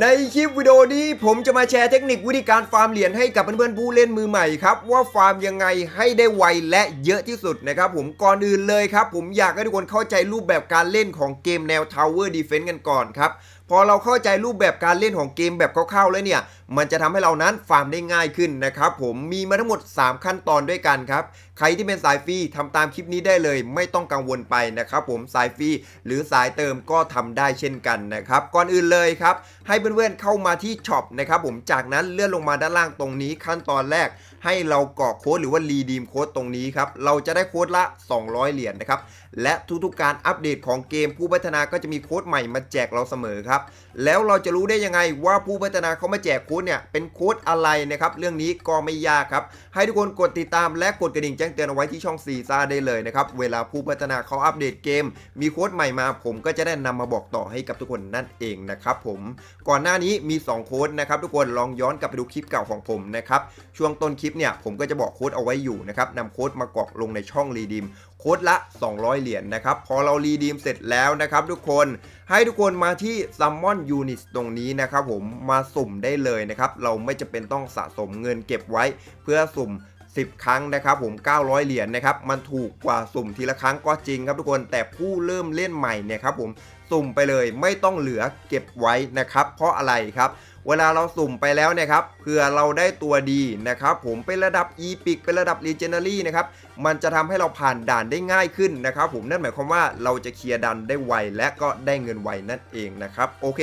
ในคลิปวิดีโอนี้ผมจะมาแชร์เทคนิควิธีการฟาร์มเหรียญให้กับเพื่อนๆผู้เล่นมือใหม่ครับว่าฟาร์มยังไงให้ได้ไวและเยอะที่สุดนะครับผมก่อนอื่นเลยครับ ผมอยากให้ทุกคนเข้าใจรูปแบบการเล่นของเกมแนว Tower Defense กันก่อนครับพอเราเข้าใจรูปแบบการเล่นของเกมแบบคร่าวๆแล้วเนี่ย มันจะทำให้เรานั้นฟาร์มได้ง่ายขึ้นนะครับผมมีมาทั้งหมด 3 ขั้นตอนด้วยกันครับใครที่เป็นสายฟรีทำตามคลิปนี้ได้เลย ไม่ต้องกังวลไปนะครับผมสายฟรีหรือสายเติมก็ทำได้เช่นกันนะครับก่อนอื่นเลยครับให้เพื่อนๆเข้ามาที่ช็อปนะครับผมจากนั้นเลื่อนลงมาด้านล่างตรงนี้ขั้นตอนแรก ให้เรากรอกโค้ดหรือว่ารีดีมโค้ดตรงนี้ครับ เราจะได้โค้ดละ 200 เหรียญนะครับ และทุกๆการอัปเดตของเกมผู้พัฒนาก็จะมีโค้ดใหม่มาแจกเราเสมอครับ แล้วเราจะรู้ได้ยังไงว่าผู้พัฒนาเขามาแจกโค้ดเนี่ยเป็นโค้ดอะไรนะครับ เรื่องนี้ก็ไม่ยากครับ ให้ทุกคนกดติดตามและกดกระดิ่งแจ้งเตือนเอาไว้ที่ช่องซีซ่าได้เลยนะครับ เวลาผู้พัฒนาเขาอัปเดตเกม มีโค้ดใหม่มา ผมก็จะได้นำมาบอกต่อให้กับทุกคนนั่นเองนะครับผม ก่อนหน้านี้มี 2 โค้ดนะครับทุกคนลองย้อนกลับไปดูคลิปเก่าของผมนะครับ ช่วงต้นคลิปเนี่ยผมก็จะบอกโค้ดเอาไว้อยู่นะครับนำโค้ดมากรอกลงในช่องรีดีมโค้ดละ 200 เหรียญนะครับ พอเรารีดีมเสร็จแล้วนะครับทุกคนให้ทุกคนมาที่ Summon Unit ตรงนี้นะครับผมมาสุ่มได้เลยนะครับ เราไม่จะเป็นต้องสะสมเงินเก็บไว้เพื่อสุ่ม10 ครั้งนะครับผม 900 เหรียญนะครับ มันถูกกว่าสุ่มทีละครั้งก็จริงครับทุกคน แต่ผู้เริ่มเล่นใหม่เนี่ยครับผม สุ่มไปเลยไม่ต้องเหลือเก็บไว้นะครับ เพราะอะไรครับ เวลาเราสุ่มไปแล้วเนะครับเผื่อเราได้ตัวดีนะครับผมเป็นระดับ e p i c เป็นระดับ Legendary นะครับมันจะทำให้เราผ่านด่านได้ง่ายขึ้นนะครับผมนั่นหมายความว่าเราจะเคลียร์ดันได้ไวและก็ได้เงินไวนั่นเองนะครับโอเค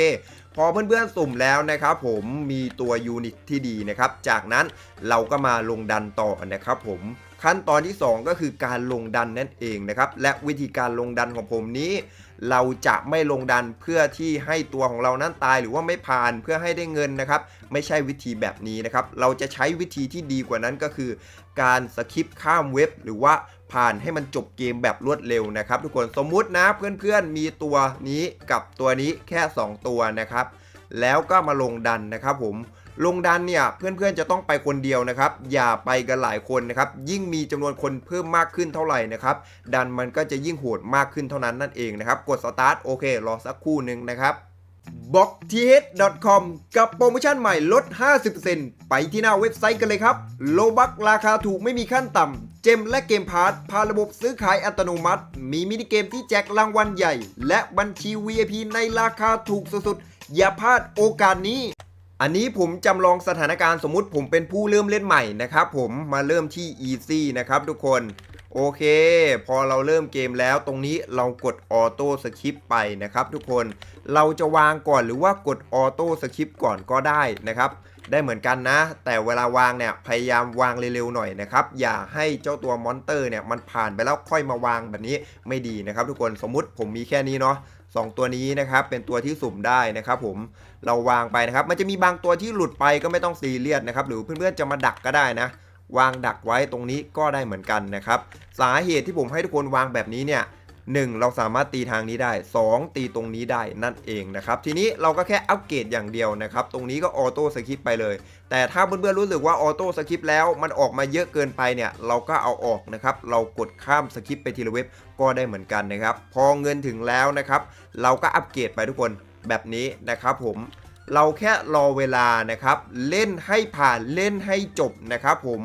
พอเพื่อนๆสุ่มแล้วนะครับผมมีตัวยูนิตที่ดีนะครับจากนั้นเราก็มาลงดันต่อนะครับผมขั้นตอนที่ 2 ก็คือการลงดันนั่นเองนะครับและวิธีการลงดันของผมนี้ เราจะไม่ลงดันเพื่อที่ให้ตัวของเรานั้นตายหรือว่าไม่ผ่านเพื่อให้ได้เงินนะครับ ไม่ใช่วิธีแบบนี้นะครับ เราจะใช้วิธีที่ดีกว่านั้นก็คือ การสคิปข้ามเว็บ หรือว่าผ่านให้มันจบเกมแบบรวดเร็วนะครับ ทุกคนสมมุตินะเพื่อนๆมีตัวนี้กับตัวนี้แค่ 2 ตัวนะครับ แล้วก็มาลงดันนะครับผม ลงดันเนี่ยเพื่อนๆจะต้องไปคนเดียวนะครับ อย่าไปกันหลายคนนะครับ ยิ่งมีจำนวนคนเพิ่มมากขึ้นเท่าไหร่นะครับ ดันมันก็จะยิ่งโหดมากขึ้นเท่านั้นนั่นเองนะครับ กดสตาร์ทโอเค รอสักครู่หนึ่งนะครับ b o x t h c o m กับโปรโมชั่นใหม่ลด 50%ไปที่หน้าเว็บไซต์กันเลยครับ โลบักราคาถูกไม่มีขั้นต่ำ เจมและเกมพาร์ทพาระบบซื้อขายอัตโนมัติ มีมินิเกมที่แจกรางวัลใหญ่ และบัญชี VIP ในราคาถูกสุดๆ อย่าพลาดโอกาสนี้ อันนี้ผมจำลองสถานการณ์สมมุติผมเป็นผู้เริ่มเล่นใหม่นะครับผมมาเริ่มที่ easy นะครับทุกคนโอเค พอเราเริ่มเกมแล้วตรงนี้เรากดออโต้สคริปไปนะครับทุกคนเราจะวางก่อนหรือว่ากดออโต้สคริปก่อนก็ได้นะครับได้เหมือนกันนะ แต่เวลาวางเนี่ยพยายามวางเร็วๆหน่อยนะครับ อย่าให้เจ้าตัวมอนเตอร์เนี่ยมันผ่านไปแล้วค่อยมาวางแบบนี้ไม่ดีนะครับทุกคนสมมุติผมมีแค่นี้เนาะ สองตัวนี้นะครับเป็นตัวที่สุ่มได้นะครับผมเราวางไปนะครับ มันจะมีบางตัวที่หลุดไปก็ไม่ต้องซีเรียสนะครับ หรือเพื่อนๆจะมาดักก็ได้นะ วางดักไว้ตรงนี้ก็ได้เหมือนกันนะครับ สาเหตุที่ผมให้ทุกคนวางแบบนี้เนี่ย 1 เราสามารถตีทางนี้ได้ 2 ตีตรงนี้ได้นั่นเองนะครับ ทีนี้เราก็แค่อัปเกรดอย่างเดียวนะครับ ตรงนี้ก็ออโต้สคริปไปเลย แต่ถ้าเพื่อนๆรู้สึกว่าออโต้สคริปแล้วมันออกมาเยอะเกินไปเนี่ย เราก็เอาออกนะครับ เรากดข้ามสคริปไปทีละเว็บก็ได้เหมือนกันนะครับ พอเงินถึงแล้วนะครับ เราก็อัปเกรดไปทุกคนแบบนี้นะครับผมเราแค่รอเวลานะครับ เล่นให้ผ่านเล่นให้จบนะครับผม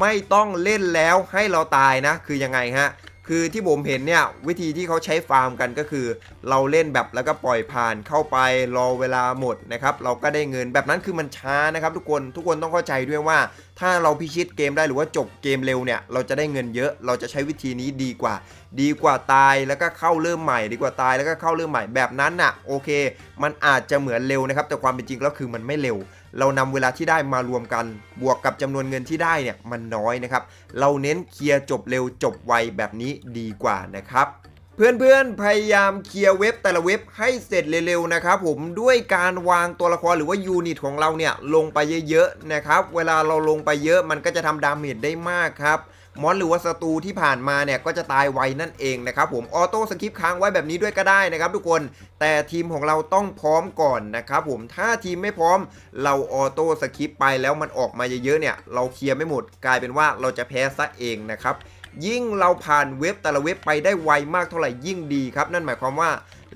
ไม่ต้องเล่นแล้วให้เราตายนะ คือยังไงฮะ คือที่ผมเห็นเนี่ยวิธีที่เขาใช้ฟาร์มกันก็คือ เราเล่นแบบแล้วก็ปล่อยผ่านเข้าไปรอเวลาหมดนะครับเราก็ได้เงินแบบนั้นคือมันช้านะครับทุกคนทุกคนต้องเข้าใจด้วยว่า ถ้าเราพิชิตเกมได้หรือว่าจบเกมเร็วเนี่ย เราจะได้เงินเยอะ เราจะใช้วิธีนี้ดีกว่า ดีกว่าตายแล้วก็เข้าเริ่มใหม่ ดีกว่าตายแล้วก็เข้าเริ่มใหม่แบบนั้นน่ะโอเค มันอาจจะเหมือนเร็วนะครับ แต่ความเป็นจริงแล้วคือมันไม่เร็ว เรานำเวลาที่ได้มารวมกัน บวกกับจำนวนเงินที่ได้เนี่ยมันน้อยนะครับ เราเน้นเคลียร์จบเร็วจบไวแบบนี้ดีกว่านะครับ เพื่อนๆ พยายามเคลียร์เว็บแต่ละเว็บให้เสร็จเร็วๆนะครับผมด้วยการวางตัวละครหรือว่ายูนิตของเราเนี่ยลงไปเยอะๆนะครับเวลาเราลงไปเยอะมันก็จะทำดาเมจได้มากครับมอนหรือว่าศัตรูที่ผ่านมาเนี่ยก็จะตายไวนั่นเองนะครับผมออโต้สกิปค้างไว้แบบนี้ด้วยก็ได้นะครับทุกคนแต่ทีมของเราต้องพร้อมก่อนนะครับผมถ้าทีมไม่พร้อมเราออโต้สกิปไปแล้วมันออกมาเยอะๆเนี่ยเราเคลียร์ไม่หมดกลายเป็นว่าเราจะแพ้ซะเองนะครับ ยิ่งเราผ่านเว็บแต่ละเว็บไปได้ไวมากเท่าไหร่ยิ่งดีครับ นั่นหมายความว่า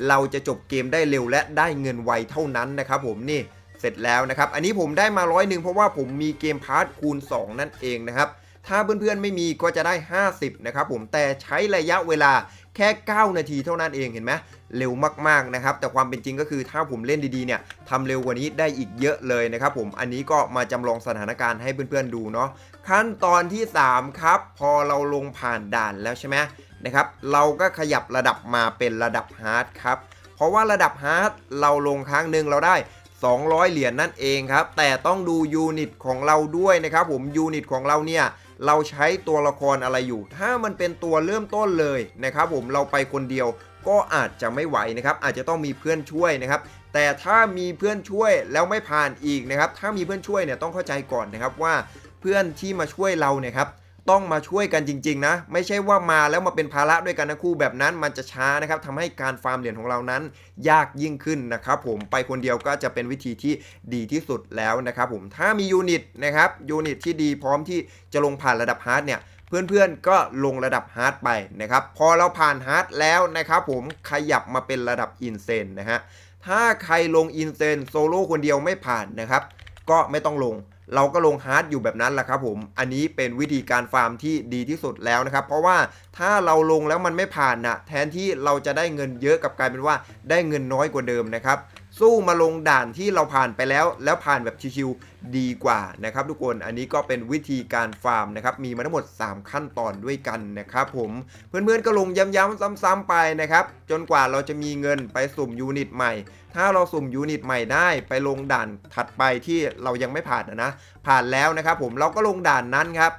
เราจะจบเกมได้เร็วและได้เงินไวเท่านั้นนะครับผมนี่เสร็จแล้วนะครับ อันนี้ผมได้มาร้อยหนึ่งเพราะว่าผมมีเกมพาร์ทคูณ 2 นั่นเองนะครับ ถ้าเพื่อนๆไม่มีก็จะได้ 50 นะครับผมแต่ใช้ระยะเวลาแค่ 9 นาทีเท่านั้นเองเห็นไหมเร็วมากๆนะครับ แต่ความเป็นจริงก็คือถ้าผมเล่นดีๆเนี่ยทำเร็วกว่านี้ได้อีกเยอะเลยนะครับผมอันนี้ก็มาจำลองสถานการณ์ให้เพื่อนๆดูเนาะขั้นตอนที่ 3 ครับ พอเราลงผ่านด่านแล้วใช่ไหมนะครับ เราก็ขยับระดับมาเป็นระดับฮาร์ดครับ เพราะว่าระดับฮาร์ดเราลงครั้งหนึ่งเราได้ 200 เหรียญนั่นเองครับ แต่ต้องดูยูนิตของเราด้วยนะครับผมยูนิตของเราเนี่ยเราใช้ตัวละครอะไรอยู่ ถ้ามันเป็นตัวเริ่มต้นเลยนะครับผมเราไปคนเดียวก็อาจจะไม่ไหวนะครับ อาจจะต้องมีเพื่อนช่วยนะครับ แต่ถ้ามีเพื่อนช่วยแล้วไม่ผ่านอีกนะครับ ถ้ามีเพื่อนช่วยเนี่ยต้องเข้าใจก่อนนะครับว่าเพื่อนที่มาช่วยเราเนี่ยครับ ต้องมาช่วยกันจริง ๆ นะ ไม่ใช่ว่ามาแล้วมาเป็นภาระด้วยกันนะคู่แบบนั้น มันจะช้านะครับทำให้การฟาร์มเหรียญของเรานั้น ยากยิ่งขึ้นนะครับผมไปคนเดียวก็จะเป็นวิธีที่ดีที่สุดแล้วนะครับผมถ้ามียูนิตนะครับยูนิตที่ดีพร้อมที่จะลงผ่านระดับฮาร์ดเนี่ยเพื่อนๆก็ลงระดับฮาร์ดไปนะครับพอเราผ่านฮาร์ดแล้วนะครับผมขยับมาเป็นระดับอินเซนนะฮะถ้าใครลงอินเซนโซโล่คนเดียวไม่ผ่านนะครับ ก็ไม่ต้องลง เราก็ลงฮาร์ดอยู่แบบนั้นแหละครับผมอันนี้เป็นวิธีการฟาร์มที่ดีที่สุดแล้วนะครับ เพราะว่าถ้าเราลงแล้วมันไม่ผ่านนะแทนที่เราจะได้เงินเยอะกับกลายเป็นว่าได้เงินน้อยกว่าเดิมนะครับ สู้มาลงด่านที่เราผ่านไปแล้ว แล้วผ่านแบบชิวๆดีกว่านะครับ ทุกคนอันนี้ก็เป็นวิธีการฟาร์มนะครับมีมาทั้งหมด 3 ขั้นตอนด้วยกันนะครับผมเพื่อนๆก็ลงย้ำๆซ้ำๆไปนะครับ จนกว่าเราจะมีเงินไปสุ่มยูนิตใหม่ ถ้าเราสุ่มยูนิตใหม่ได้ไปลงด่านถัดไปที่เรายังไม่ผ่านนะนะผ่านแล้วนะครับผมเราก็ลงด่านนั้นครับ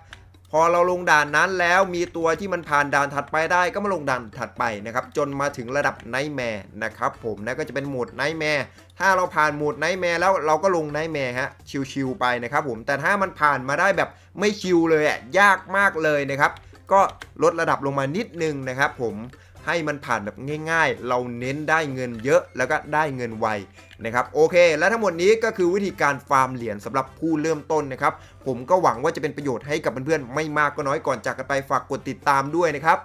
พอเราลงด่านนั้นแล้วมีตัวที่มันผ่านด่านถัดไปได้ก็มาลงด่านถัดไปนะครับ จนมาถึงระดับไนท์แมร์นะครับผมนะก็จะเป็นโหมดไนท์แมร์ถ้าเราผ่านโหมดไนท์แมร์แล้วเราก็ลงไนท์แมร์ฮะชิวๆไปนะครับผมแต่ถ้ามันผ่านมาได้แบบไม่ชิวเลยอะยากมากเลยนะครับ ก็ลดระดับลงมานิดนึงนะครับผม ให้มันผ่านแบบง่าย ๆ เราเน้นได้เงินเยอะแล้วก็ได้เงินไวนะครับโอเค และทั้งหมดนี้ก็คือวิธีการฟาร์มเหรียญสำหรับผู้เริ่มต้นนะครับ ผมก็หวังว่าจะเป็นประโยชน์ให้กับเพื่อนๆไม่มากก็น้อยก่อนจากกันไปฝากกดติดตามด้วยนะครับ